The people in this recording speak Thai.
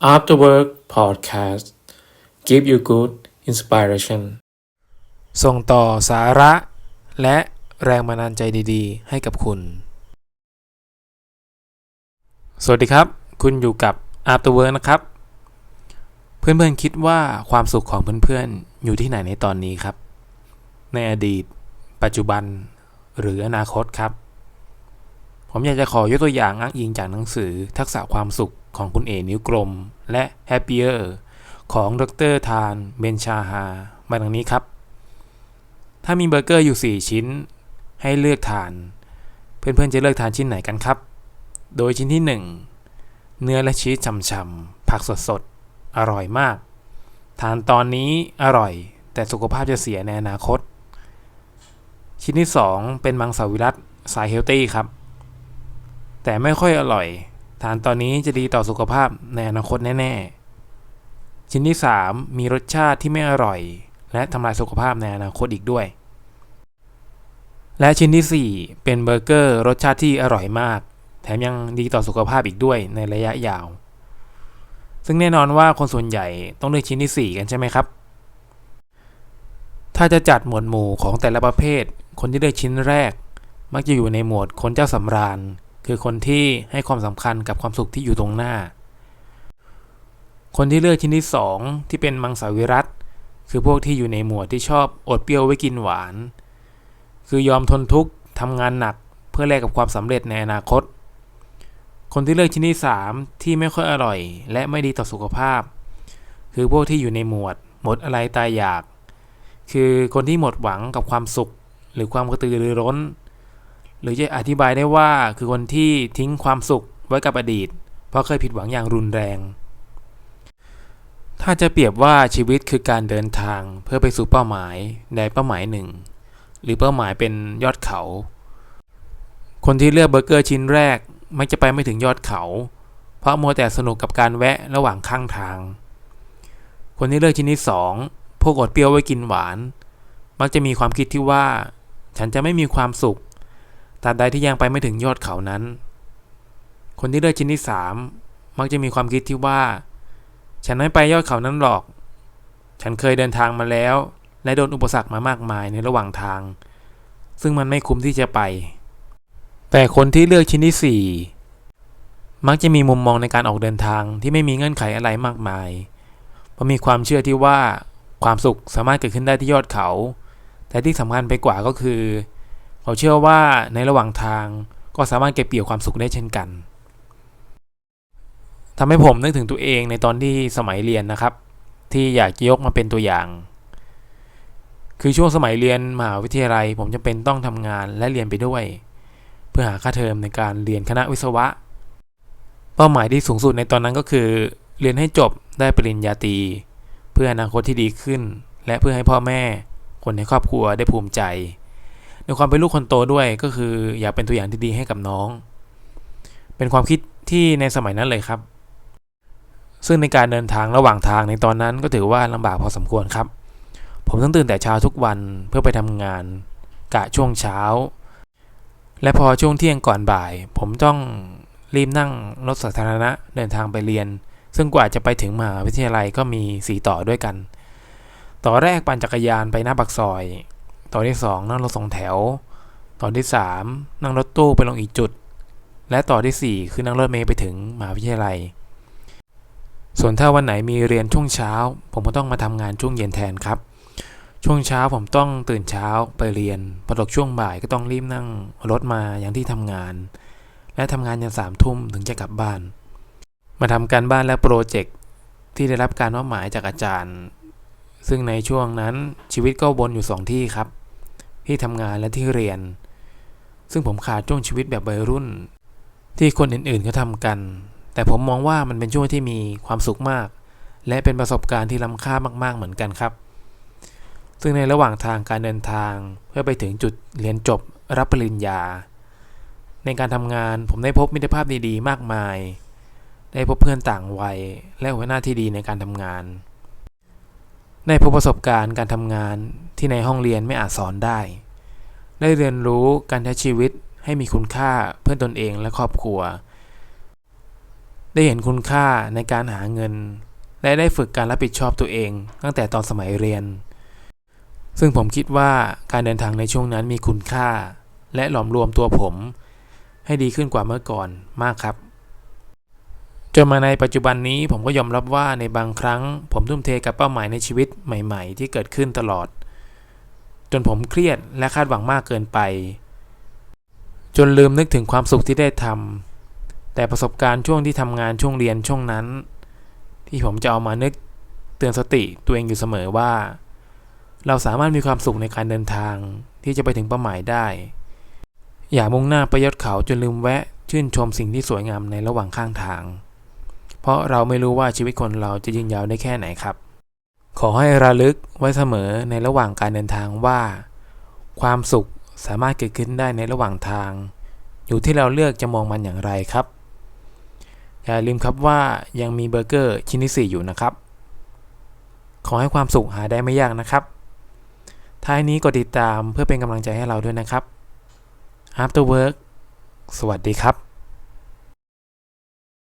After Work Podcast Give you good inspiration ส่งต่อสาระ และแรงบันดาลใจดีๆ ให้กับคุณ สวัสดีครับ คุณอยู่กับ After Work นะครับ เพื่อนๆคิดว่าความสุขของเพื่อนๆ อยู่ที่ไหนในตอนนี้ครับ ในอดีต ปัจจุบัน หรืออนาคตครับ ผมอยากจะขอยกตัวอย่างอ้างอิงจากหนังสือทักษะความสุขของคุณเอนิ้วกลม และ Happier ของดรทานเบนชาฮามาดังนี้ครับ ถ้ามีเบอร์เกอร์อยู่ 4 ชิ้น ให้เลือกทาน เพื่อนๆจะเลือกทานชิ้นไหนกันครับ โดยชิ้นที่ 1 เนื้อและชีสฉ่ำๆผักสดๆ อร่อยมาก ทานตอนนี้อร่อย แต่สุขภาพจะเสียในอนาคต ชิ้นที่ 2 เป็นมังสวิรัตสายเฮลตี้ครับ แต่ไม่ค่อยอร่อย ทานตอนนี้จะดีต่อสุขภาพในอนาคตแน่ๆ ชิ้นที่ 3 มีรสชาติที่ไม่อร่อย และทำลายสุขภาพในอนาคตอีกด้วย และชิ้นที่ 4 เป็นเบอร์เกอร์รสชาติที่อร่อยมาก แถมยังดีต่อสุขภาพอีกด้วยในระยะยาว ซึ่งแน่นอนว่าคนส่วนใหญ่ต้องเลือกชิ้นที่ 4 กันใช่ไหมครับ ถ้าจะจัดหมวดหมู่ของแต่ละประเภท คนที่เลือกชิ้นแรก มักจะอยู่ในหมวดคนเจ้าสำราญ คือคนที่ให้ความสำคัญกับความสุขที่อยู่ตรงหน้า คนที่เลือกชิ้นที่ 2 ที่เป็นมังสวิรัตคือพวกที่อยู่ในหมวดที่ชอบอดเปรี้ยวไว้กินหวาน คือยอมทนทุกข์ทำงานหนักเพื่อแลกกับความสำเร็จในอนาคต คนที่เลือกชิ้นที่ 3 ที่ไม่ค่อยอร่อย และไม่ดีต่อสุขภาพ คือพวกที่อยู่ในหมวด หมดอะไรตายอยาก คือคนที่หมดหวังกับความสุข หรือความกระตือรือร้น หรือจะอธิบายได้ว่าคือคนที่ทิ้งความสุขไว้กับอดีต เพราะเคยผิดหวังอย่างรุนแรง ถ้าจะเปรียบว่าชีวิตคือการเดินทางเพื่อไปสู่เป้าหมายใดเป้าหมายหนึ่ง หรือเป้าหมายเป็นยอดเขา คนที่เลือกเบอร์เกอร์ชิ้นแรกมักจะไปไม่ถึงยอดเขา เพราะมัวแต่สนุกกับการแวะระหว่างข้างทาง คนที่เลือกชิ้นที่สองพวกอดเปรี้ยวไว้กินหวาน มักจะมีความคิดที่ว่า ฉันจะไม่มีความสุข ตราบใดที่ยังไปไม่ถึงยอดเขานั้น คนที่เลือกชิ้นที่สามมักจะมีความคิดที่ว่า ฉันไม่ไปยอดเขานั้นหรอก ฉันเคยเดินทางมาแล้ว และโดนอุปสรรคมามากมายในระหว่างทาง ซึ่งมันไม่คุ้มที่จะไป แต่คนที่เลือกชิ้นที่สี่มักจะมีมุมมองในการออกเดินทางที่ไม่มีเงื่อนไขอะไรมากมาย เพราะมีความเชื่อที่ว่าความสุขสามารถเกิดขึ้นได้ที่ยอดเขา แต่ที่สำคัญไปกว่าก็คือ เขาเชื่อว่าในระหว่างทางก็สามารถเก็บเกี่ยวความสุขได้เช่นกันทำให้ผมนึกถึงตัวเองในตอนที่สมัยเรียนนะครับ ที่อยากจะยกมาเป็นตัวอย่าง คือช่วงสมัยเรียนมหาวิทยาลัย ผมจะเป็นต้องทำงานและเรียนไปด้วย เพื่อหาค่าเทอมในการเรียนคณะวิศวะ เป้าหมายที่สูงสุดในตอนนั้นก็คือ เรียนให้จบได้ปริญญาตรีเพื่ออนาคตที่ดีขึ้น และเพื่อให้พ่อแม่ คนในครอบครัวได้ภูมิใจ ในความเป็นลูกคนโตด้วยก็คืออยากเป็นตัวอย่างที่ดีให้กับน้อง เป็นความคิดที่ในสมัยนั้นเลยครับ ซึ่งในการเดินทางระหว่างทางในตอนนั้นก็ถือว่าลำบากพอสมควรครับ ผมต้องตื่นแต่เช้าทุกวันเพื่อไปทำงาน กะช่วงเช้า และพอช่วงเที่ยงก่อนบ่าย ผมต้องรีบนั่งรถสาธารณะเดินทางไปเรียน ซึ่งกว่าจะไปถึงมหาวิทยาลัยก็มีสีต่อด้วยกัน ต่อแรกปั่นจักรยานไปหน้าปากซอย ต่อที่ 2 นั่งรถสองแถวต่อที่ 3 นั่งรถตู้ไปลงอีกจุด และต่อที่ 4 คือนั่งรถเมล์ไปถึงมหาวิทยาลัย ส่วนถ้าวันไหนมีเรียนช่วงเช้า ผมก็ต้องมาทำงานช่วงเย็นแทนครับ ช่วงเช้าผมต้องตื่นเช้าไปเรียนพอตกช่วงบ่ายก็ต้องรีบนั่งรถมาอย่างที่ทำงาน และทำงานยันสามทุ่มถึงจะกลับบ้าน มาทำการบ้านและโปรเจกต์ที่ได้รับการมอบหมายจากอาจารย์ซึ่งในช่วงนั้นชีวิตก็วนอยู่สองที่ครับ ที่ทำงานและที่เรียน ซึ่งผมขาดช่วงชีวิตแบบวัยรุ่น ที่คนอื่นๆเขาทำกัน แต่ผมมองว่ามันเป็นช่วงที่มีความสุขมาก และเป็นประสบการณ์ที่ล้ำค่ามาก ๆเหมือนกันครับ ซึ่งในระหว่างทางการเดินทางเพื่อไปถึงจุดเรียนจบรับปริญญา ในการทำงานผมได้พบมิตรภาพดีๆ มากมาย ได้พบเพื่อนต่างวัย และหัวหน้าที่ดีในการทำงานได้พบประสบการณ์การทำงาน ที่ในห้องเรียนไม่อาจสอนได้ ได้เรียนรู้การใช้ชีวิตให้มีคุณค่าเพื่อตนเองและครอบครัว ได้เห็นคุณค่าในการหาเงิน และได้ฝึกการรับผิดชอบตัวเอง ตั้งแต่ตอนสมัยเรียน ซึ่งผมคิดว่าการเดินทางในช่วงนั้นมีคุณค่า และหลอมรวมตัวผม ให้ดีขึ้นกว่าเมื่อก่อนมากครับจนมาในปัจจุบันนี้ผมก็ยอมรับว่าในบางครั้ง ผมทุ่มเทกับเป้าหมายในชีวิตใหม่ ๆ ที่เกิดขึ้นตลอด จนผมเครียดและคาดหวังมากเกินไป จนลืมนึกถึงความสุขที่ได้ทำแต่ประสบการณ์ช่วงที่ทำงานช่วงเรียนช่วงนั้น ที่ผมจะเอามานึกเตือนสติตัวเองอยู่เสมอว่า เราสามารถมีความสุขในการเดินทางที่จะไปถึงเป้าหมายได้ อย่ามุ่งหน้าไปยอดเขาจนลืมแวะชื่นชมสิ่งที่สวยงามในระหว่างข้างทาง เพราะเราไม่รู้ว่าชีวิตคนเราจะยืนยาวได้แค่ไหนครับ ขอให้ระลึกไว้เสมอในระหว่างการเดินทางว่า ความสุขสามารถเกิดขึ้นได้ในระหว่างทาง อยู่ที่เราเลือกจะมองมันอย่างไรครับ อย่าลืมครับว่ายังมีเบอร์เกอร์ชิ้นที่ 4 อยู่นะครับ ขอให้ความสุขหาได้ไม่ยากนะครับ ท้ายนี้กดติดตามเพื่อเป็นกำลังใจให้เราด้วยนะครับ After Work สวัสดีครับ